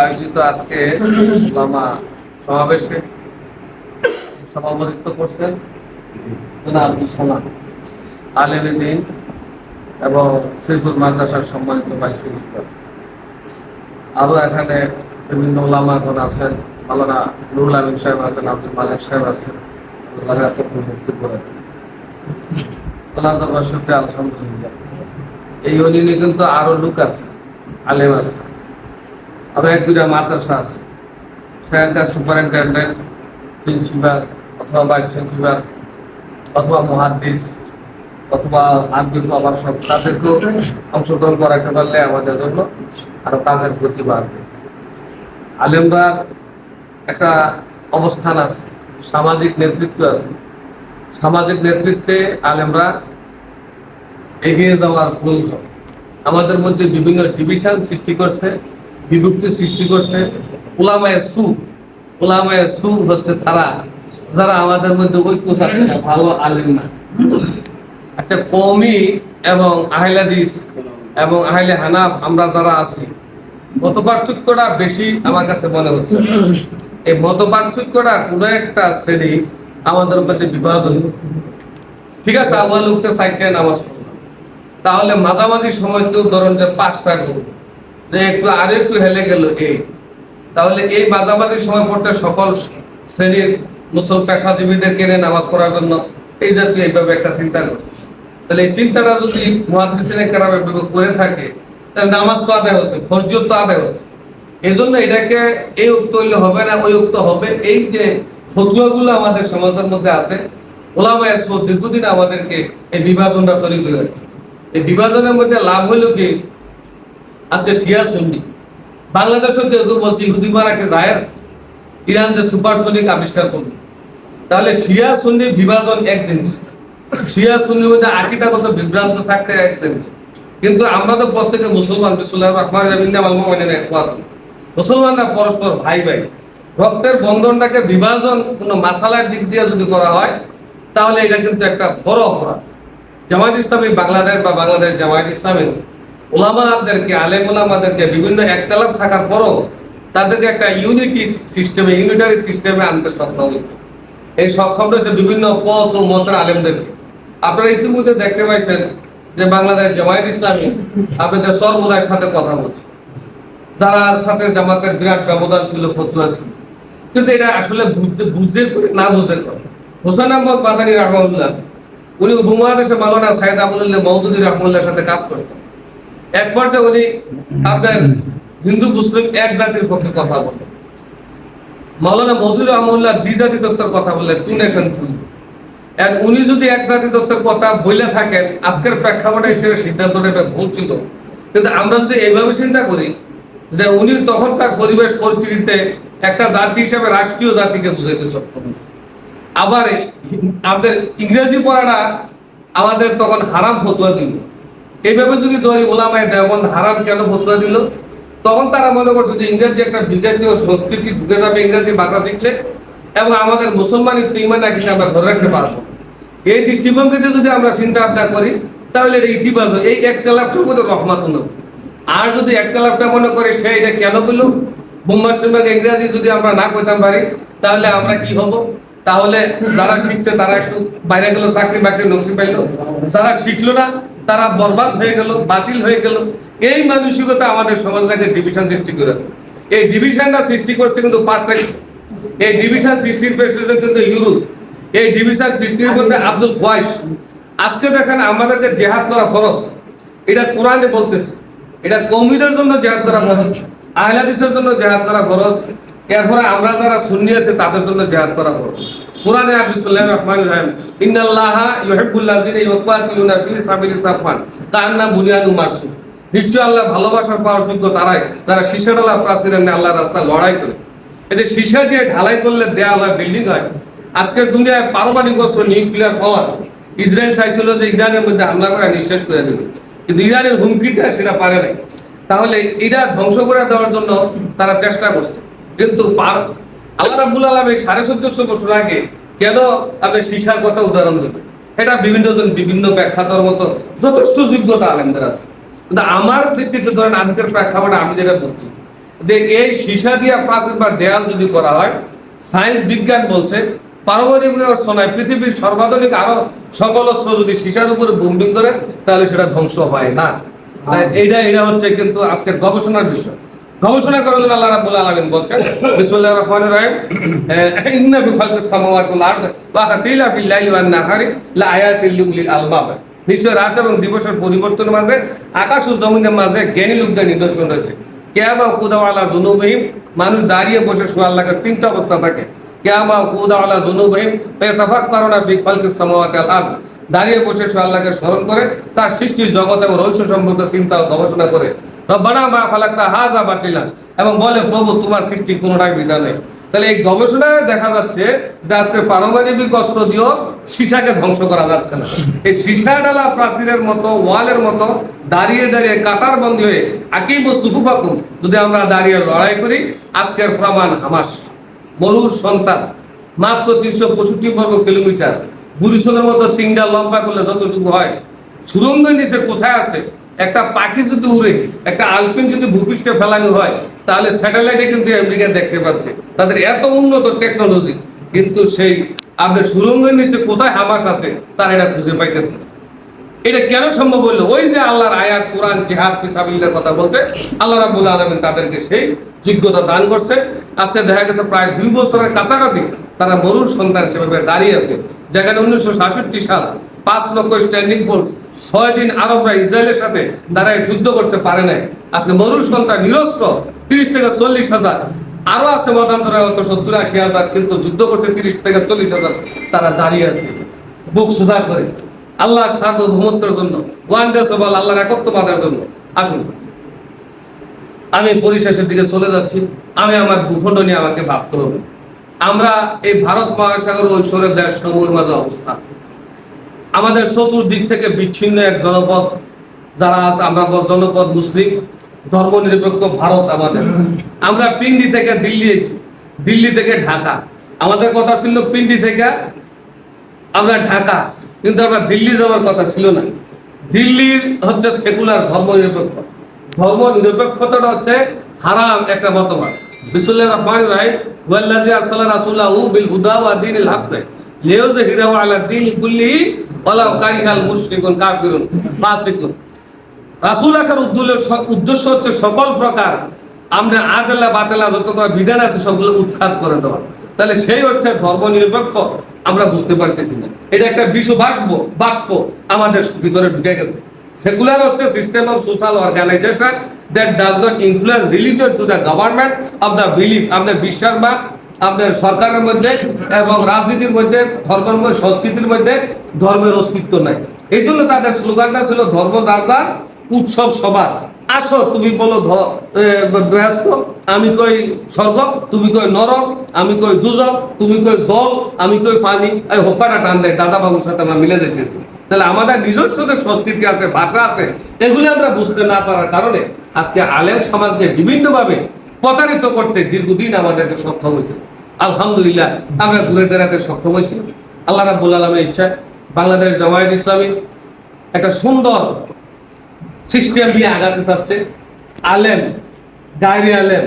আয়োজিত আজকে ওলামা সমাবেশে সভাপতিত্ব করছেন আলেম দিন এবং শ্রীপুর মাদ্রাসার সম্মানিত ভাইস প্রিন্সিপাল। আরও এখানে বিভিন্ন ওলামাগণ আছেন। মালানা নুরুল আমিন সাহেব আছেন আব্দুল মালিক সাহেব আছেন। আল্লাহ করে আল্লাহ দরবার সত্যি আলহামদুলিল্লাহ। এই ইউনিয়নে কিন্তু আরও লোক আছে, আলেম আছে, আরও এক দুটা মাদ্রাসা আছে। সেখানকার সুপারিনটেন্ডেন্ট, প্রিন্সিপাল অথবা ভাইস প্রিন্সিপাল অথবা মহাদ্দিস অথবা আরবি প্রভাষক তাদেরকেও অংশগ্রহণ করাতে পারলে আমাদের জন্য আরও কাজের গতি বাড়বে। আলেমরা একটা অবস্থান আছে, সামাজিক নেতৃত্ব আছে। সামাজিক নেতৃত্বে আলেমরা এগিয়ে যাওয়ার প্রয়োজন। আমাদের মধ্যে বিভিন্ন ডিভিশন সৃষ্টি করছে, বিভক্তি সৃষ্টি করছে। ওলামায় সু ওলামায় সু হচ্ছে তারা, যারা আমাদের মধ্যে ঐক্য ভালো আলেম না। আচ্ছা কমি এবং আহলাদিস এবং আহলে হানাফ, আমরা যারা আছি, মত পার্থক্যটা বেশি আমার কাছে মনে হচ্ছে। এই মত পার্থক্যটা কোনো একটা শ্রেণি আমাদের মধ্যে বিভাজন। ঠিক আছে, আল্লাহ লোকতে সাইডে নামাজ তাহলে মাঝামাঝি সময় তো ধরুন যে পাঁচটা করব যে একটু আর একটু হেলে গেল এই তাহলে এই মাঝামাঝি সময় পড়তে সকল শ্রেণির মুসল পেশাজীবীদের কেনে নামাজ পড়ার জন্য এই জাতীয় এইভাবে একটা চিন্তা করছে। তাহলে এই চিন্তাটা যদি মহাদিসিনে কারাম এভাবে করে থাকে, তাহলে নামাজ তো আদায় হচ্ছে, ফরজিয়ত তো আদায় হচ্ছে। এই জন্য এটাকে এই উক্ত হইলে হবে না, ওই উক্ত হবে। এই যে ফতুয়াগুলো আমাদের সমাজের মধ্যে আছে ওলামা দীর্ঘদিন আমাদেরকে এই বিভাজনটা তৈরি করে রাখছে। এই বিভাজনের মধ্যে লাভ হইল কি? আজকে শিয়া সুন্নি বাংলাদেশও কেউ কেউ বলছে, ইহুদি মারাকে জায়েজ ইরান যে সুপারসনিক আবিষ্কার করল। তাহলে শিয়া সুন্নি বিভাজন এক জিনিস। শিয়া সুন্নির মধ্যে আকিটাগত বিভ্রান্ত থাকতে এক জিনিস। কিন্তু আমরা তো প্রত্যেকে মুসলমান বিসমুল্লাহ রহমান রহিম আল মুমিনিন মুসলমানরা পরস্পর ভাই ভাই। রক্তের বন্ধনটাকে বিভাজন, কোনো মাসালার দিক দিয়ে যদি করা হয়, তাহলে এটা কিন্তু একটা বড় অপরাধ। জামায়াত ইসলামী বাংলাদেশ বা বাংলাদেশ জামায়াত ইসলামী ওলামাদেরকে আলেম ওলামাদেরকে বিভিন্ন একতলাপ থাকার পরও তাদেরকে একটা ইউনিটি সিস্টেমে ইউনিটারি সিস্টেমে আনতে সক্ষম হয়েছে। এই সক্ষম হয়েছে বিভিন্ন পথ ও মতের আলেমদেরকে। আপনারা ইতিমধ্যে দেখতে পাইছেন যে বাংলাদেশ জামায়াত ইসলামী আপনাদের সর্বদার সাথে কথা বলছে। যার সাথে জামাতের বিরাট ব্যবধান ছিল, ফতুয়া ছিল। কিন্তু এটা আসলে বুঝতে, বুঝে না বুঝে হোসেন আহমদ বাদানি রহমাউল্লাহ উনি উপমহাদেশে মালানা সাইদ আবুল্লাহ মৌদুদি রহমুল্লাহর সাথে কাজ করছেন। এক পর্যায়ে উনি আপনার হিন্দু, মুসলিম এক জাতির পক্ষে কথা বলেন। মাওলানা মৌদুর রহমুল্লাহ দ্বি জাতি তত্ত্বের কথা বললেন টু নেশন টু উনি যদি এক জাতি তত্ত্বের কথা বলে থাকেন, আজকের প্রেক্ষাপটে হিসেবে সিদ্ধান্ত নেবে ভুল ছিল। কিন্তু আমরা যদি এইভাবে চিন্তা করি যে উনি তখনকার পরিবেশ পরিস্থিতিতে একটা জাতি হিসেবে রাষ্ট্রীয় জাতিকে বুঝাইতে সক্ষম হয়েছে। আবার আপনাদের ইংরেজি পড়াটা আমাদের তখন হারাম ফতুয়া দিল। এইভাবে যদি ধরি ওলামায় দেওবন্দ হারাম কেন ফতুয়া দিল? তখন তারা মনে করছে যে ইংরেজি একটা বিজাতীয় সংস্কৃতি ঢুকে যাবে, ইংরেজি ভাষা শিখলে, এবং আমাদের মুসলমানি ইমান নাকি আমরা ধরে রাখতে পারব। এই দৃষ্টিভঙ্গিতে যদি আমরা চিন্তা ভাবনা করি, তাহলে এটা ইতিবাচক। এই একটা লাভটার মধ্যে রহমাত নবী আর যদি একটা লাভটা মনে করে সে এটা কেন বোম্বার সিম্বার ইংরেজি যদি আমরা না করতাম পারি, তাহলে আমরা কি হব? তাহলে যারা শিখছে, তারা একটু বাইরে গেল, চাকরি বাকরি, নৌকরি পাইলো। যারা শিখলো না, তারা বরবাদ হয়ে গেল, বাতিল হয়ে গেল। এই মানসিকতা আমাদের সমাজটাকে ডিভিশন সৃষ্টি করে। এই ডিভিশনটা সৃষ্টি করছে কিন্তু পার্সেন্ট এই ডিভিশন সৃষ্টির পেছনে কিন্তু ইউরোপ। এই ডিভিশন সৃষ্টির মধ্যে আব্দুল খোয়াইশ। আজকে দেখেন আমাদেরকে জেহাদ করা খরচ এটা কোরআনে বলতেছে। এটা কৌমিদের জন্য জেহাদ করা খরচ আহলাদিসের জন্য জেহাদ করা খরচ এরপরে আমরা যারা আছে, তাদের জন্য জেহাদ করা খরচ কোরআনে বিসমিল্লাহির রহমানির রহিম। ইন্নাল্লাহা ইউহিব্বুল্লাযিনা ইউকাতিলুনা ফি সাবিলিস সাফান কান্না বুনিয়াদু মারসুম নিশ্চয় আল্লাহ ভালোবাসা পাওয়ার যোগ্য তারাই তারা শীষাডালা প্রাচীরের নিয়ে আল্লাহর রাস্তায় লড়াই করে। যে সীসা দিয়ে ঢালাই করলে দেয়াল হয় বিল্ডিং হয়। আজকের দুনিয়ায় পারমাণবিক অস্ত্র, নিউক্লিয়ার পাওয়ার। ইসরায়েল চাইছিল যে ইরানের মধ্যে হামলা করে নিঃশেষ করে দেবে। কিন্তু ইরানের হুমকিটা সেটা পারে নাই। তাহলে এটা ধ্বংস করে দেওয়ার জন্য তারা চেষ্টা করছে। কিন্তু আল্লাহ রাব্বুল আলামিন সাড়ে চোদ্দশো বছর আগে কেন আপনি সীসার কথা উদাহরণ দেবেন এটা বিভিন্ন জন বিভিন্ন ব্যাখ্যা দেওয়ার মতো যথেষ্ট যোগ্যতা আলেমদের আছে। কিন্তু আমার দৃষ্টিতে ধরেন আজকের প্রেক্ষাপটে আমি যেটা বলছি, যে এই সীসা দিয়া প্রাচীর বা দেয়াল যদি করা হয়, সায়েন্স বিজ্ঞান বলছে পারমাণবিক সোনায় পৃথিবীর সর্বাধুনিক আরও সকল অস্ত্র যদি সীসার উপরে বোম্বিং করে তাহলে সেটা ধ্বংস হয় না। তাই এইটা এটা হচ্ছে কিন্তু আজকের গবেষণার বিষয়। গবেষণা করার জন্য আল্লাহ রাব্বুল আলামিন বলছেন, বিসমিল্লাহির রহমানির রহিম ইন্না ফি খালকিস সামাওয়াতি ওয়াল আরদ ওয়া ইখতিলা ফিল লাইলি ওয়ান নাহারি লা আয়াতিল লিউলিল আলবাব নিশ্চয় রাত এবং দিবসের পরিবর্তনের মাঝে, আকাশ ও জমিনের মাঝে জ্ঞানী লোকদের নিদর্শন রয়েছে। কেয়ামা কুদাওয়ালা জুনুবহিম মানুষ দাঁড়িয়ে বসে শোয়ার লাগার তিনটা অবস্থা থাকে। কেয়ামা কুদাওয়ালা জুনুবহিম তাফাক্কারুনা ফি খালকিস সামাওয়াতি ওয়াল আরদ। দাঁড়িয়ে বসে সে আল্লাহকে স্মরণ করে, তার সৃষ্টি জগৎ এবং রহস্য সম্পর্কে চিন্তা ও গবেষণা করে। রব্বানা মা ফালাক্তা হাজা বাতিলা এবং বলে, প্রভু, তোমার সৃষ্টি কোনোটাই বিধান নেই। তাহলে এই গবেষণায় দেখা যাচ্ছে যে আজকে পারমাণবিক অস্ত্র দিয়েও সীসাকে ধ্বংস করা যাচ্ছে না। এই সীসা ডালা প্রাচীরের মতো, ওয়ালের মতো দাঁড়িয়ে দাঁড়িয়ে কাতার বন্দী হয়ে আকিব ও সুফুফাকুম যদি আমরা দাঁড়িয়ে লড়াই করি, আজকের প্রমাণ হামাস। মরুর সন্তান, মাত্র তিনশো পঁয়ষট্টি বর্গ কিলোমিটার। বুড়িশোলের মতো তিনটা লম্বা করলে যতটুকু হয় সুরঙ্গের নিচে কোথায় আছে? একটা পাখি যদি উড়ে, একটা আলপিন যদি ভূপৃষ্ঠে ফেলানো হয়, তাহলে স্যাটেলাইটে কিন্তু আমেরিকা দেখতে পাচ্ছে। তাদের এত উন্নত টেকনোলজি, কিন্তু সেই আপনার সুরঙ্গের নিচে কোথায় হামাস আছে, তারা এটা খুঁজে পাইতেছে এটা কেন সম্ভব হলো? ওই যে আল্লাহর আয়াত, কোরআন, জিহাদ ফিসাবিল্লাহর কথা বলতে, আল্লাহ রাব্বুল আলামিন তাদেরকে সেই যোগ্যতা দান করছে। আজকে দেখা গেছে প্রায় দুই বছরের কাছাকাছি তারা মরুর সন্তান হিসেবে দাঁড়িয়ে আছে। যেখানে উনিশশো সাতষট্টি সাল পাঁচ লক্ষ স্ট্যান্ডিং ফোর্স ছয় দিন আরবরা ইসরায়েলের সাথে দাঁড়ায় যুদ্ধ করতে পারে নাই। আজকে মরুর সন্তান নিরস্ত্র, তিরিশ থেকে চল্লিশ হাজার। আরও আছে মতান্তরে হয়তো সত্তর আশি হাজার, কিন্তু যুদ্ধ করছে তিরিশ থেকে চল্লিশ হাজার তারা দাঁড়িয়ে আছে, বুক সোজা করে। আল্লাহ সার্বভৌমত্বের জন্য ওয়ান ডে সবাল আল্লাহর একত্ববাদের জন্য। আসুন, আমি পরিশেষের দিকে চলে যাচ্ছি। আমি আমার ভূখণ্ড নিয়ে আমাকে ভাবতে হবে। আমরা এই ভারত মহাসাগর ঐশ্বরের দেশ সমূহের মাঝে অবস্থান। আমাদের চতুর্দিক থেকে বিচ্ছিন্ন এক জনপদ যারা আছে, আমরা জনপদ মুসলিম ধর্ম নিরপেক্ষ ভারত আমাদের। আমরা পিন্ডি থেকে দিল্লি এসেছি। দিল্লি থেকে ঢাকা। আমাদের কথা ছিল পিন্ডি থেকে আমরা ঢাকা, কিন্তু আমরা দিল্লি যাওয়ার কথা ছিল না। দিল্লির হচ্ছে সেকুলার ধর্ম নিরপেক্ষ ধর্ম নিরপেক্ষতাটা হচ্ছে হারাম একটা মতবাদ। বিসুল্লাহ রহমান রাহিম। ওয়াল্লাজি আরসালা রাসূলাহু বিল হুদা ওয়া দীনিল লিইয়ুযহিরাহু আলা দীন কুল্লিহি ওয়ালাউ কারিহাল মুশরিকুন কাফিরুন ফাসিকুন। রাসূল আসার উদ্দেশ্য হচ্ছে সকল প্রকার আমরা আদেলা বাতেলা যত বিধান আছে সবগুলো উৎখাত করে দেওয়া। তাহলে সেই অর্থে ধর্ম নিরপেক্ষ আমরা বুঝতে পারতেছি না। এটা একটা বিশ্ব বাষ্প বাষ্প আমাদের ভিতরে ঢুকে গেছে। সেকুলার হচ্ছে system of social organisation that does not influence religion to the government of the belief আপনার বিশ্বাস বা আপনার সরকারের মধ্যে এবং রাজনীতির মধ্যে মধ্যে সংস্কৃতির মধ্যে ধর্মের অস্তিত্ব নাই। এই জন্য তাদের স্লোগানটা ছিল ধর্ম যার, উৎসব সবার। আসো তুমি বলো ব্যস্ত আমি কই স্বর্গ তুমি কই নরক আমি কই দুজক তুমি কই জল আমি কই পানি। এই হোপাটা টান দেয় দাদা বাবুর সাথে আমরা মিলে যেতেছি। তাহলে আমাদের নিজস্ব যে সংস্কৃতি আছে ভাষা আছে এগুলি আমরা বুঝতে না পারার কারণে আজকে আলেম সমাজকে বিভিন্নভাবে প্রতারিত করতে দীর্ঘদিন আমাদেরকে সক্ষম হয়েছে। আলহামদুলিল্লাহ, আমরা ঘুরে দাঁড়াতে সক্ষম হয়েছি। আল্লাহ রাব্বুল আলমের ইচ্ছা বাংলাদেশ জামায়াত ইসলামী একটা সুন্দর সিস্টেম দিয়ে আগাতে চাচ্ছে। আলেম, ডায়রি আলেম,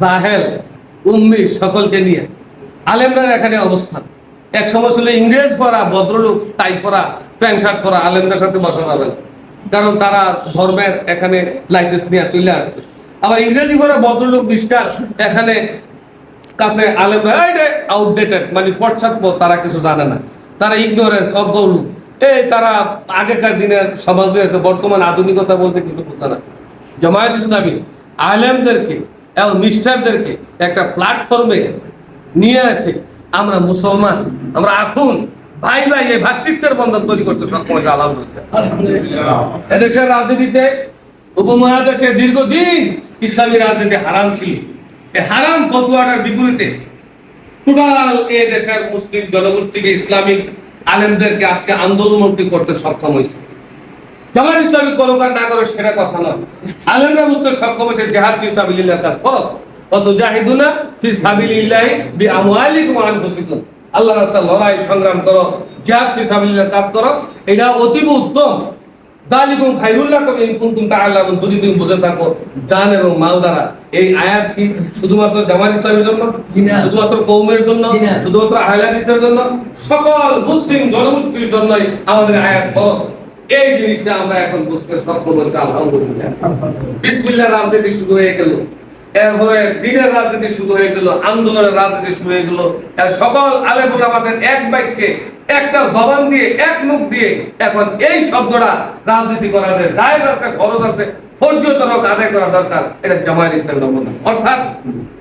জাহেল, উম্মি সকলকে নিয়ে। আলেমরা এখানে অবস্থান। এক সময় ছিল ইংরেজ পড়া, ভদ্রলোক, টাই পরা, প্যান্ট শার্ট পরা, আলেমদের সাথে বসা যাবে না। কারণ তারা ধর্মের এখানে লাইসেন্স নিয়ে চলে আসছে। আবার ইংরেজি পড়া, ভদ্রলোক নিষ্ঠার এখানে কাছে আলেমরা আউটডেটেড মানে পশ্চাৎপ তারা কিছু জানে না। তারা ইগনোরেন্স অজ্ঞলু এই তারা আগেকার দিনের সমাজ রয়েছে বর্তমান আধুনিকতা বলতে কিছু বুঝতে না। জামায়াত ইসলামী আলেমদেরকে এবং মিস্টারদেরকে একটা প্ল্যাটফর্মে নিয়ে আসে আমরা মুসলমান আমরা এখন ভাই ভাই এই ভ্রাতৃত্বের বন্ধন তৈরি করতে সক্ষম হয়েছে আলহামদুলিল্লাহ। এদেশের রাজনীতিতে উপমহাদেশে দীর্ঘদিন ইসলামী রাজনীতি হারাম ছিল। হারাম ফতুয়াটার বিপরীতে টোটাল এ দেশের মুসলিম জনগোষ্ঠীকে ইসলামিক আলেমদেরকে আজকে আন্দোলনমুক্তি করতে সক্ষম হয়েছে। জামাত ইসলামী না সেটা কথা নয়। আলেমরা বুঝতে সক্ষম হয়েছে ফি সাবিলিল্লাহ কাজ ফরজ। জাহিদুনা ফি সাবিলিল্লাহ বি আমওয়ালিকুম ওয়া আনফুসিকুম। আল্লাহ রাস্তায় লড়াই, সংগ্রাম করো, জিহাদ ফিসাবিল্লাহ কাজ করো। এটা উত্তম। দালিকুম খাইরুল্লাকুম ইন কুনতুম তাআলামুন। যদি তুমি বুঝে থাকো, জান এবং মাল দ্বারা। এই আয়াত কি শুধুমাত্র জামাত ইসলামের জন্য। শুধুমাত্র কৌমের জন্য। শুধুমাত্র আহলে হাদিসের জন্য? সকল মুসলিম জনগোষ্ঠীর জন্যই আমাদের আয়াত ফরজ। এই জিনিসটা আমরা এখন বুঝতে সক্ষম হচ্ছি আলহামদুলিল্লাহ। বিসমিল্লাহ রাজনীতি শুরু হয়ে গেল। এরপরে দিনের রাজনীতি শুরু হয়ে গেল আন্দোলনের রাজনীতি শুরু হয়ে গেল। সকল আলেমুল আমাদের এক বাক্যে একটা জবান দিয়ে এক মুখ দিয়ে এখন এই শব্দটা রাজনীতি করা যায়। জায়েজ আছে খরচ আছে। আদায় করা দরকার এটা জামায়াত ইসলামের নমুনা অর্থাৎ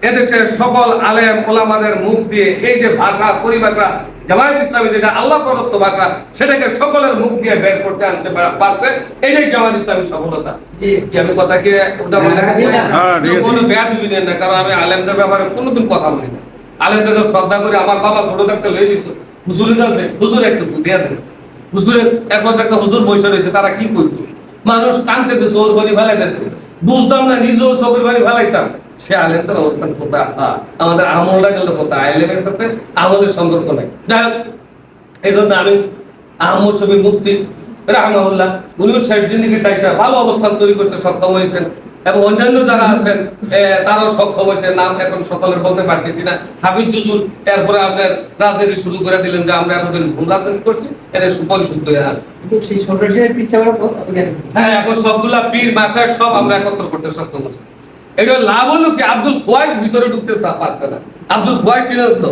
এদেশের সকল আলেম ওলামাদের মুখ দিয়ে এই যে ভাষা পরিভাষা জামায়াত ইসলামী যেটা আল্লাহ প্রদত্ত ভাষা সেটাকে সকলের মুখ দিয়ে বের করতে আনছে পারছে এটাই জামায়াত ইসলামী সফলতা। কি আমি হ্যাঁ। কোনো নেন না কারণ আমি আলেমদের ব্যাপারে কোনোদিন কথা বলি না। আলেমদের শ্রদ্ধা করে আমার বাবা ছোট থাকতে লয়ে যেত হুজুরের কাছে হুজুর একটু দিয়া দেন। হুজুরের এখন একটা হুজুর বসে রয়েছে তারা কি করতো মানুষ কানতেছে চোর বাড়ি ফেলাইতেছে। বুঝতাম না, নিজেও চোখের বাড়ি ফেলাইতাম। সে আলেমদের অবস্থান কোথা আমাদের আমলটা গেল কোথায়? আলেমের সাথে আমলের সম্পর্ক নাই। যাই হোক এই জন্য আমি আহমদ শফি মুক্তি রাহমাউল্লাহ উনিও শেষ জিন্দিগি তাই ভালো অবস্থান তৈরি করতে সক্ষম হয়েছেন। এবং অন্যান্য যারা আছেন তারাও সক্ষম হয়েছে। নাম এখন সকলের বলতে পারতেছি না। হাবিজ জুজুল এরপরে আপনার রাজনীতি শুরু করে দিলেন যে আমরা এতদিন ভুল রাজনীতি করছি হয়ে পিছিয়ে আমরা গেছি হ্যাঁ এখন সবগুলা পীর মাসায় সব আমরা একত্র করতে সক্ষম হচ্ছি এটা লাভ হলো কি? আব্দুল খোয়াইশ ভিতরে ঢুকতে পারছে না। আব্দুল খোয়াইশ ছিল তো।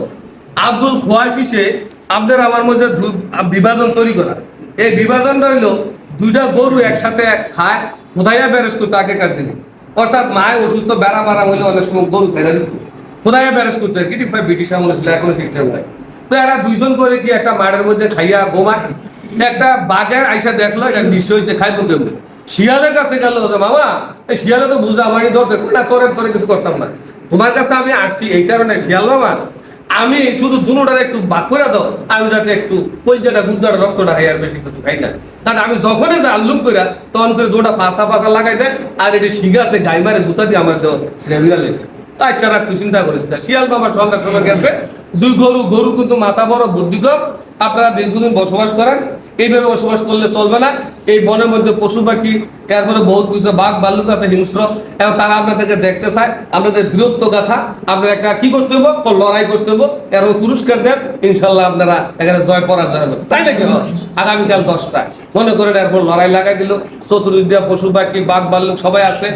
আব্দুল খোয়াইশ হিসে আপনার আমার মধ্যে বিভাজন তৈরি করা। এই বিভাজনটা হইল দুইটা গরু একসাথে খায়, খোদাইয়া ব্যারেজ করতো আগেকার দিনে অর্থাৎ মায়ের অসুস্থ, বেড়া মারা হইলে অনেক সময় গরু ছেড়ে দিত। খোদাইয়া ব্যারেজ করতো কি ব্রিটিশ আমলে ছিল, এখনও সিস্টেম নাই। তো এরা দুইজন করে কি একটা মাঠের মধ্যে খাইয়া গোমায় একটা বাঘের আইসা দেখল, এটা নিশ্চয় হয়েছে খাইবো কেমনি? শিয়ালের কাছে গেল মামা, এই শিয়ালে তো বুঝা আমারই ধরতে না তোরে তোরে কিছু করতাম না। তোমার কাছে আমি আসছি, এই কারণে শিয়াল মামা আমি শুধু দুটোটার একটু বাক করে দাও, আমি যাতে একটু কলজাটা গুদ্দাটা রক্তটা খাই আর বেশি কিছু খাই না। কারণ আমি যখনই যা আল্লুক করে তখন করে দুটা ফাঁসা ফাঁসা লাগাই দেয় আর এটি শিঙা আছে গাই মারে গুতা দিয়ে আমার দেওয়া সেটা বিড়াল আচ্ছা রাখ, তুই চিন্তা করিস শিয়াল বাবা সন্ধ্যার সময় গেছে দুই গরু গরু কিন্তু মাথা বড়, বুদ্ধি আপনারা দীর্ঘদিন বসবাস করেন। এইভাবে বসবাস করলে চলবে না। এই বনের মধ্যে পশু পাখি, এরপরে বহুত কিছু বাঘ ভাল্লুক আছে, হিংস্র। এবং তারা আপনাদেরকে দেখতে চায়। আপনাদের বীরত্ব গাথা। আপনার একটা কি করতে হব লড়াই করতে হব এর পুরস্কার দেন। ইনশাল্লাহ আপনারা এখানে জয় পরাজয় হবে। তাই নাকি? আগামীকাল দশটায়। মনে করেন এরপর লড়াই লাগাই দিল, চতুর্দিকে পশু পাখি, বাঘ ভাল্লুক সবাই আছে।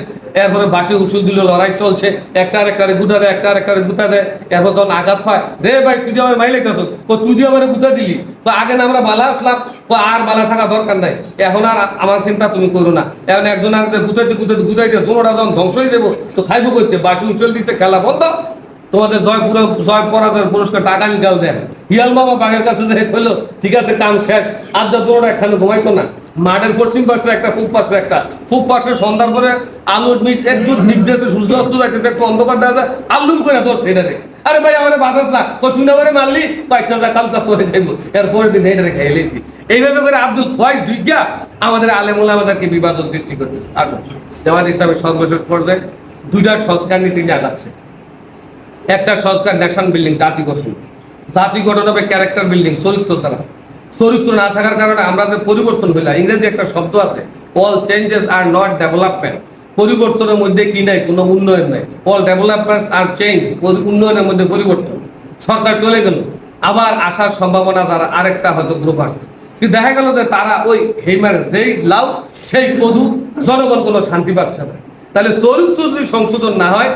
এরপরে বাসি উসু দিল, লড়াই চলছে। একটা আরেকটারে গুটা দেয়, একটা আরেকটারে গুটা দেয়। এরপর যখন আঘাত পায় রে ভাই, তুই আমার মাইলে গেছ তো তুই দিয়ে আমার গুটা দিলি? তো আগে না আমরা বালা আসলাম তো আর বালা থাকা দরকার নাই। এখন আর আমার চিন্তা তুমি করো না। এখন একজন আর গুটাইতে গুটাইতে গুটাইতে দুটা যখন ধ্বংস হয়ে যাব, তো খাইবো করতে বাসি উসল দিচ্ছে খেলা বন্ধ। তোমাদের জয় পুরো জয় পরাজয়ের পুরস্কারটা আগামীকাল দেন। হিয়াল বাবা বাঘের কাছে যে হইল, ঠিক আছে, কাম শেষ। আর যা তোরা একখানে ঘুমাইতো না। মাঠের পশ্চিম পাশে একটা, পূব পাশে একটা। পূব পাশে সন্ধ্যার পরে আলুর মিট একজুট নির্দেশে সূর্য অস্ত যাইতেছে, একটু অন্ধকার দেখা যায় আলুম করে তোর সেটা রে আরে ভাই, আমারে বাঁচাস না। তুই আমারে মারলি? তো আচ্ছা যা, কালকা তোরে খাইবো। এরপরে দিন এটা খেয়ে লেছি এইভাবে করে আব্দুল খোয়াইশ বিজ্ঞা আমাদের আলেমুল আমাদেরকে বিভাজন সৃষ্টি করতেছে। আর জামাত ইসলামের সর্বশেষ পর্যায়ে দুইটার সংস্কার নীতি নিয়ে আগাচ্ছে। একটা সংস্কার ন্যাশন বিল্ডিং জাতি গঠন জাতি গঠন হবে ক্যারেক্টার বিল্ডিং চরিত্র দ্বারা। চরিত্র না থাকার কারণে আমরা যে পরিবর্তন হইলাম ইংরেজি একটা শব্দ আছে অল চেঞ্জেস আর নট ডেভেলপমেন্ট পরিবর্তনের মধ্যে কি নাই? কোনো উন্নয়ন নাই। অল ডেভেলপমেন্টস আর চেঞ্জ উন্নয়নের মধ্যে পরিবর্তন। সরকার চলে গেল। আবার আসার সম্ভাবনা যারা আরেকটা হয়তো গ্রুপ আসছে। কিন্তু দেখা গেল যে তারা ওই হেমার যেই লাউ, সেই কদু জনগণ কোনো শান্তি পাচ্ছে না। তাহলে চরিত্র যদি সংশোধন না হয়,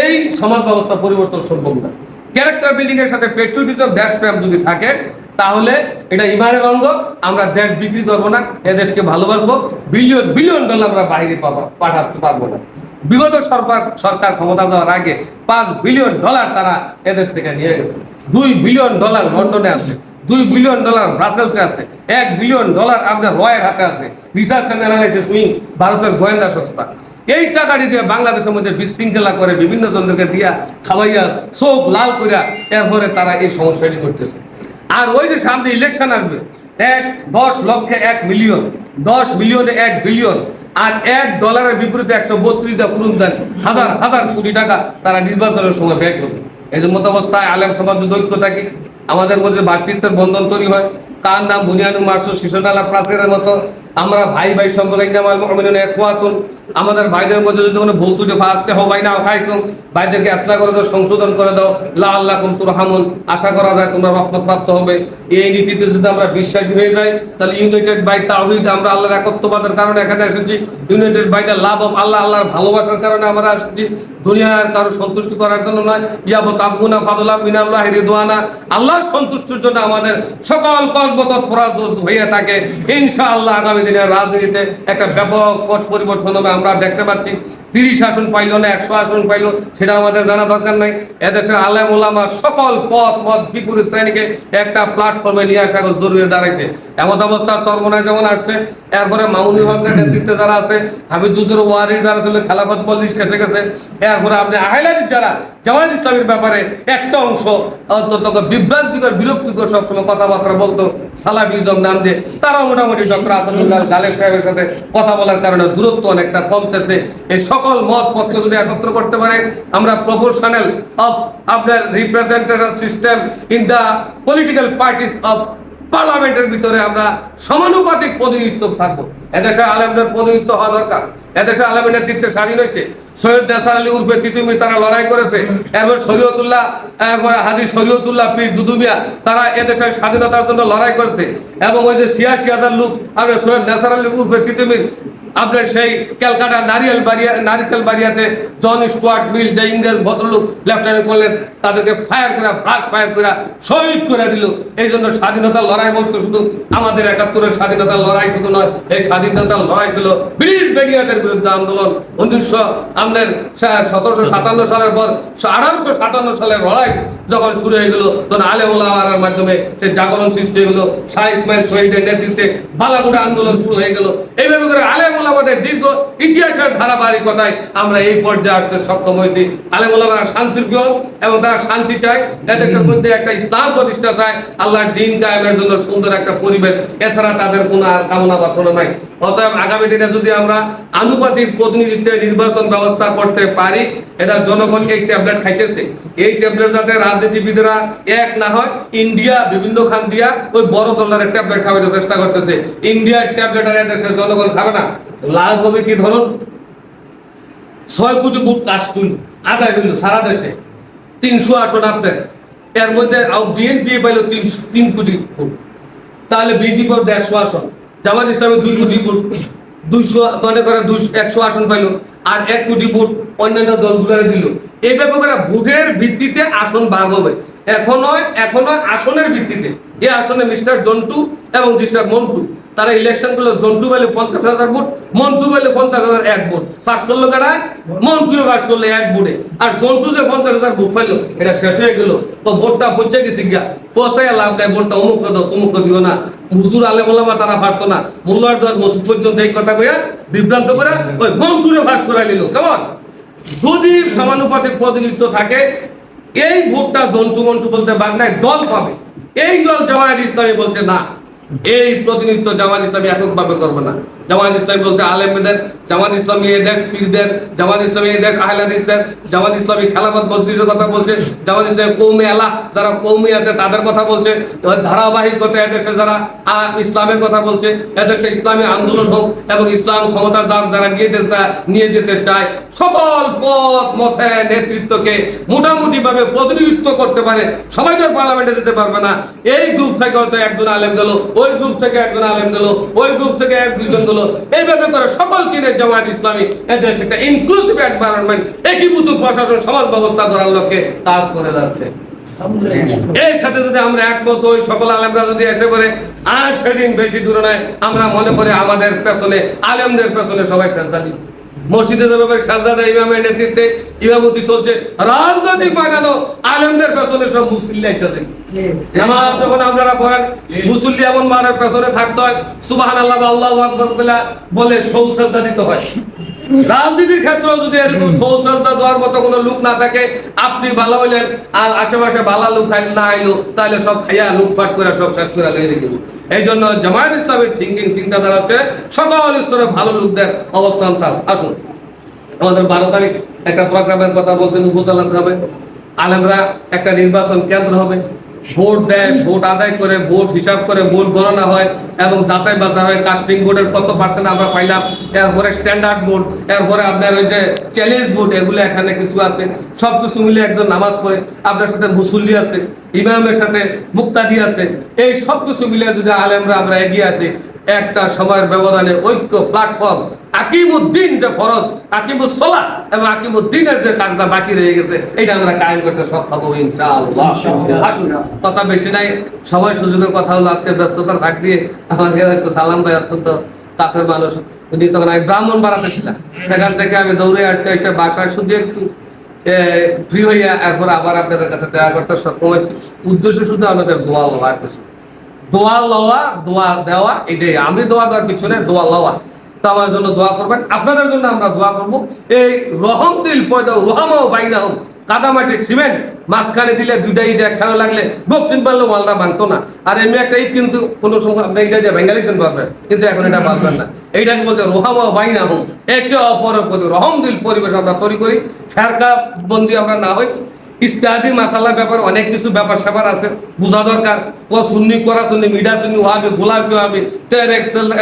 এই সমাজ ব্যবস্থা পরিবর্তন সম্ভব না। ক্যারেক্টার বিল্ডিং এর সাথে পেট্রোটিজম দেশপ্রেম যদি থাকে, তাহলে এটা ইমানের অঙ্গ, আমরা দেশ বিক্রি করব না, এ দেশকে ভালোবাসবো, বিলিয়ন বিলিয়ন ডলার আমরা বাইরে পাবো, পাঠাতে পারব না। বিগত সরকার সরকার ক্ষমতা যাওয়ার আগে পাঁচ বিলিয়ন ডলার তারা এদেশ থেকে নিয়ে গেছে। দুই বিলিয়ন ডলার লন্ডনে আছে, দুই বিলিয়ন ডলার ব্রাসেলসে আছে, এক বিলিয়ন ডলার আপনার রয়ের হাতে আছে। রিসার্চ অ্যান্ড অ্যানালাইসিস উইং ভারতের গোয়েন্দা সংস্থা। এই টাকাটি দিয়ে বাংলাদেশের মধ্যে বিশৃঙ্খলা করে বিভিন্ন জনদেরকে দিয়া খাওয়াইয়া চোখ লাল করিয়া এরপরে তারা এই সমস্যাটি করতেছে। আর ওই যে সামনে ইলেকশন আসবে, এক দশ লক্ষে এক মিলিয়ন দশ মিলিয়নে এক বিলিয়ন আর এক ডলারের বিপরীতে একশো বত্রিশটা পুরুষ দেন, হাজার হাজার কোটি টাকা তারা নির্বাচনের সময় ব্যয় করবে। এই যে মতো অবস্থায় আলেম সমাজ যদি ঐক্য থাকে, আমাদের মধ্যে ভাতৃত্বের বন্ধন তৈরি হয়। তার নাম বুনিয়ানু মাসু শিশুডালা প্রাচীরের মতো। আমরা ভাই ভাই সম্পর্কে আমাদের ভাইদের মধ্যে যদি কোনো ভুল ত্রুটি ফাসকে হবে না খাইকুম ভাইদেরকে আসনা করে দাও, সংশোধন করে দাও। লা আল্লাহ তুরহামুন। আশা করা যায় তোমরা রহমত প্রাপ্ত হবে। এই নীতিতে যদি আমরা বিশ্বাসী হয়ে যাই, তাহলে ইউনাইটেড বাই তাওহীদ আমরা আল্লাহর একত্ববাদের কারণে এখানে এসেছি। United by the love of আল্লাহ, আল্লাহর ভালোবাসার কারণে আমরা এসেছি। দুনিয়ার কারও সন্তুষ্টি করার জন্য নয়। ইয়াবত আবগুনা ফাদুল্লাহ মিনাল্লাহ রিদওয়ানা। আল্লাহর সন্তুষ্টির জন্য আমাদের সকল কর্মতৎপরা হয়ে থাকে। ইনশাআল্লাহ আগামী দিনের রাজনীতিতে একটা ব্যাপক পথ পরিবর্তন হবে আমরা দেখতে পাচ্ছি তিরিশ আসন পাইলো না, একশো আসন পাইলো, সেটা আমাদের জানা দরকার নাই। এদেশের আলেম ওলামা সকল পথ পথ, বিপুল শ্রেণীকে একটা প্ল্যাটফর্মে নিয়ে আসা জরুরি দাঁড়াইছে। এমন অবস্থা সর্বনাশ যেমন আসছে, এরপরে মামুনি হকের নেতৃত্বে যারা আছে হাবিজুজুর ওয়ারির যারা ছিল, খেলাফত বলিস এসে গেছে, এরপরে আপনি আহলাদির যারা, জামায়াত ইসলামের ব্যাপারে একটা অংশ অন্তত বিভ্রান্তিকর, বিরক্তিকর সবসময় কথাবার্তা বলতো সালাফিজম নাম দিয়ে। তারাও মোটামুটি ডক্টর আসাদুল্লাহ গালেব সাহেবের সাথে কথা বলার কারণে দূরত্ব অনেকটা কমতেছে। এই সকল মত পথকে যদি একত্র করতে পারে, আমরা প্রপোর্শনাল অফ আপনার representation system in the political parties of পার্লামেন্টের ভিতরে আমরা সমানুপাতিক প্রতিনিধিত্ব থাকব। এদেশে আলেমদের প্রতিনিধিত্ব হওয়া দরকার। এদেশে আলেমের নেতৃত্বে স্বাধীন হয়েছে। সৈয়দ নেসার আলী উর্ফে তিতুমি তারা লড়াই করেছে। এরপর শরীয়তুল্লাহ, এরপর হাজি শরীয়তুল্লাহ পীর দুদুমিয়া তারা এদেশের স্বাধীনতার জন্য লড়াই করেছে। এবং ওই যে ছিয়াশি হাজার লোক, আপনার সৈয়দ নেসার আলী উর্ফে তিতুমির আপনার সেই ক্যালকাটা নারিয়েল বাড়িয়া, নারিকেল বাড়িয়াতে জন স্টুয়ার্ট মিল, যে ইংরেজ ভদ্রলোক লেফটেন্যান্ট করলেন, তাদেরকে ফায়ার করে, ব্রাশ ফায়ার করে, শহীদ করে দিল। এই জন্য স্বাধীনতার লড়াই বলতো শুধু আমাদের একাত্তরের স্বাধীনতার লড়াই শুধু নয়, এই স্বাধীনতার লড়াই ছিল ব্রিটিশ বেরিয়াদের বিরুদ্ধে আন্দোলন। উনিশশো, আপনার সতেরোশো সাতান্ন সালের পর আঠারোশো সাতান্ন সালের লড়াই যখন শুরু হয়ে গেল তখন আলে ওলামার মাধ্যমে সে জাগরণ সৃষ্টি হয়ে গেল, শাহ ইসমাইল শহীদের নেতৃত্বে বালাগুড়া আন্দোলন শুরু হয়ে গেল। এইভাবে করে আলে ওলামাদের দীর্ঘ ইতিহাসের ধারাবাহিকতায় আমরা এই পর্যায়ে আসতে সক্ষম হয়েছি। আলে ওলামারা শান্তির প্রিয় এবং তারা শান্তি চায়। এদেশের মধ্যে একটা ইসলাম প্রতিষ্ঠা চায়। আল্লাহর দিন কায়েমের জন্য সুন্দর একটা পরিবেশ। এছাড়া তাদের কোনো আর কামনা বাসনা নাই। অতএব আগামী দিনে যদি আমরা আনুপাতিক প্রতিনিধিত্বের নির্বাচন ব্যবস্থা করতে পারি এটা জনগণ এই ট্যাবলেট খাইতেছে। এই ট্যাবলেট যাতে রাজনীতিবিদরা এক না হয়, ইন্ডিয়া, বিভিন্ন খান দিয়া ওই বড় দলের ট্যাবলেট খাওয়াতে চেষ্টা করতেছে। ইন্ডিয়ার ট্যাবলেট আর দেশের জনগণ খাবে না। লাভ হবে কি ধরুন? ছয় কোটি বুট কাস্টুল আদায় হইল সারা দেশে। তিনশো আসন আপনার এর মধ্যে বিএনপি পাইল তিনশো, তিন কোটি ভোট তাহলে বিএনপি পাইল দেড়শো আসন। জামাত ইসলামের দুই কোটি ভোট দুইশো, মনে করে দুইশো, একশো আসন পাইল। আর এক কোটি ভোট অন্যান্য দলগুলো দিল। এইভাবে করে ভোটের ভিত্তিতে আসন ভাগ হবে। এখনও এখনও আসনের ভিত্তিতে। আসনে মিস্টার জন্টু এবং মিস্টার মন্টু। তারা জন্টু পঞ্চাশ হাজার ভোট, মন্টু পঞ্চাশ হাজার এক ভোট। করল কারা? মন্টুও করল এক ভোটে। আর জন্টু যে পঞ্চাশ হাজার ভোট এটা শেষ হয়ে গেল। তো ভোটটা লাভ নাই, ভোটটা অমুক দাও, তমুক দিও না। হুজুর আলে বলামা তারা পারতো না। মোল্লার পর্যন্ত এই কথা কইয়া বিভ্রান্ত করে ওই মন্টুরে পাস করাই নিল। কেমন যদি সমানুপাতিক প্রতিনিধিত্ব থাকে এই ভোটটা জন্তু মন্টু বলতে বাংলায় দল হবে এই দল জামায়াত ইসলামী বলছে না। এই প্রতিনিধিত্ব জামায়াত ইসলামী এককভাবে করবে না। জামাত ইসলামী বলছে আলেমদের জামাত ইসলামী দেশ পীরদের জামাত ইসলামী দেশ আহলাদিসদের জামাত ইসলামী খেলাফত বস্তিসের কথা বলছে জামাত ইসলামী কৌমি আলা যারা কৌমি আছে তাদের কথা বলছে ধারাবাহিকতা এদেশে যারা আহ, ইসলামের কথা বলছে এদেশে ইসলামী আন্দোলন হোক এবং ইসলাম ক্ষমতা যার যারা নিয়ে যেতে নিয়ে যেতে চায় সকল পথ মথে নেতৃত্বকে মোটামুটি ভাবে প্রতিনিধিত্ব করতে পারে সবাই তো পার্লামেন্টে যেতে পারবে না এই গ্রুপ থেকে হয়তো একজন আলেম গেল ওই গ্রুপ থেকে একজন আলেম গেল ওই গ্রুপ থেকে এক দুজন গেল এইভাবে করে সকল কিনে জামায়াত ইসলামী এদেশ একটা ইনক্লুসিভ এনভায়রনমেন্ট একীভূত প্রশাসন, সমাজ ব্যবস্থা করার লক্ষ্যে কাজ করে যাচ্ছে। এর সাথে যদি আমরা একমত হই, সকল আলেমরা যদি এসে করে আর সেদিন বেশি দূরে নয়, আমরা মনে করি আমাদের পেছনে, আলেমদের পেছনে সবাই সাজদা দিব। মসজিদে যেভাবে সাজদা দেয় ইমামের নেতৃত্বে, ইমামতি চলছে, রাজনৈতিক ময়দানও আলেমদের পেছনে সব মুসলিম চলছে। যখন আপনারা পড়েন, মুসল্লি এমন মানের পেছনে থাকতে হয় সুবাহান আল্লাহ বা আল্লাহু বলে দিতে হয়। রাজনীতির যদি এরকম দেওয়ার মতো কোনো লোক না থাকে, আপনি ভালো হইলেন, আর আশেপাশে ভালো লোক না আইলো তাহলে সব খাইয়া লুটপাট করে সব শেষ করে লেগে দিব এই জন্য জামায়াত ইসলামের থিঙ্কিং চিন্তাধারা হচ্ছে, সকল স্তরে ভালো লোকদের অবস্থান তার। আসুন, আমাদের বারো তারিখ একটা প্রোগ্রামের কথা বলছেন, উপজেলাতে হবে। আলেমরা একটা নির্বাচন কেন্দ্র হবে। ভোট দেয়, ভোট আদায় করে, ভোট হিসাব করে, ভোট গণনা হয় এবং যাচাই বাছাই হয় কাস্টিং বোর্ডের কত পার্সেন্ট আমরা পাইলাম, এরপরে স্ট্যান্ডার্ড বোর্ড, এরপরে আপনার ওই যে চ্যালেঞ্জ বোর্ড, এগুলো এখানে কিছু আছে। সব কিছু মিলে একজন নামাজ পড়ে, আপনার সাথে মুসল্লি আছে, ইমামের সাথে মুক্তাদি আছে, এই সব কিছু মিলে যদি আলেমরা আমরা এগিয়ে আছি একটা সময়ের ব্যবধানে ঐক্য প্ল্যাটফর্ম আকিমুদ্দিন যে ফরজ আকিমুসলা এবং আকিমুদ্দিনের যে কাজটা বাকি রয়ে গেছে এটা আমরা কায়েম করতে সক্ষম হব ইনশাআল্লাহ। আসুন কথা বেশি নাই সময় সুযোগের কথা হলো আজকে ব্যস্ততার থাক দিয়ে আমাকে হয়তো সালাম ভাই অত্যন্ত কাছের মানুষ উনি তখন আমি ব্রাহ্মণ বাড়াতে ছিলাম সেখান থেকে আমি দৌড়ে আসছি এসে বাসায় শুধু একটু ফ্রি হইয়া এরপর আবার আপনাদের কাছে দেখা করতে সক্ষম হয়েছি উদ্দেশ্য শুধু আমাদের দোয়া লওয়া আর কিছু। দোয়া লওয়া, দোয়া দেওয়া, এটাই। আমি দোয়া দেওয়ার পিছনে দোয়া লওয়া। তো আমার জন্য দোয়া করবেন। আপনাদের জন্য আমরা দোয়া করব। এই রহম দিল, পয়দা রোহামাও বাইনা হোক। কাদামাটি সিমেন্ট, মাঝখানে দিলে দুইটা ইট একখানে লাগলে বক্সিং পারলে মালটা ভাঙতো না। আর এমনি একটা ইট কিন্তু কোনো সময় আপনি এটা দিয়ে ভেঙে দিতে পারবেন, কিন্তু এখন এটা পারবেন না। এইটাকে বলতে রোহামাও বাইনা হোক। একে অপরের প্রতি রহম দিল, পরিবেশ আমরা তৈরি করি। ফেরকা বন্দি আমরা না হই। ইস্তাদি মাসালা ব্যাপার, অনেক কিছু ব্যাপার স্যাপার আছে, বোঝা দরকার। ও সুন্নি করা সুন্নি মিডা সুন্নি ওহাবি গোলাপি ওহাবি তের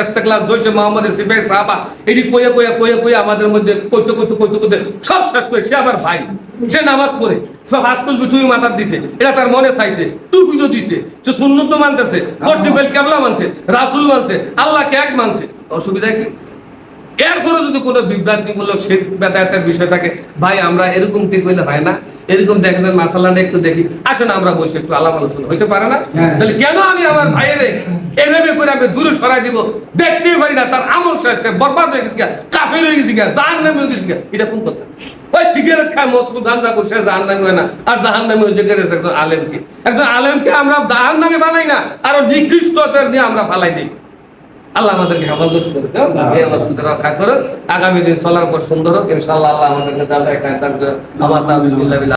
ইস্তেকলাল জৈশে মোহাম্মদ সিপাই সাহাবা এটি কইয়া কইয়া কইয়া কইয়া আমাদের মধ্যে কইতে কইতে কইতে কইতে সব শেষ করে সে আমার ভাই। সে নামাজ পড়ে সব হাসকুল বিটুই মাথার দিছে, এটা তার মনে চাইছে টুপি তো দিছে, সে সুন্নত মানতেছে ফরসিবেল কেবলা মানছে, রাসুল মানছে, আল্লাহকে এক মানছে। অসুবিধা কি? এরপরে যদি কোনো বিভ্রান্তিমূলক শেখ বেদায়তের বিষয় থাকে, ভাই, আমরা এরকম ঠিক হইলে হয় না। এরকম দেখেছেন মাসালাটা একটু দেখি আসেন আমরা বসে একটু আলাপ আলোচনা হইতে পারে না হ্যাঁ। তাহলে কেন আমি আমার ভাইয়েরে এভাবে করে আমি দূরে সরাই দিব দেখতেই পারি না তার আমল শেষ সে বরবাদ হয়ে গেছে কাফের হয়ে গেছে গা, জাহান্নামী হয়ে গেছে। এটা কোন কথা ওই সিগারেট খায় মদ করছে জাহান্নামী হয় না আর জাহান্নামী হয়ে গেছে একজন আলেমকে একজন আলেমকে আমরা জাহান্নামী বানাই না আরও নিকৃষ্টতার নিয়ে আমরা ফালাই দিই আল্লাহ আমাদেরকে হেফাজত এই অবস্থা রক্ষা করো আগামী দিন চলার পর সুন্দর হোক ইনশাআল্লাহ আল্লাহ আমাদেরকে একটা আমার নাম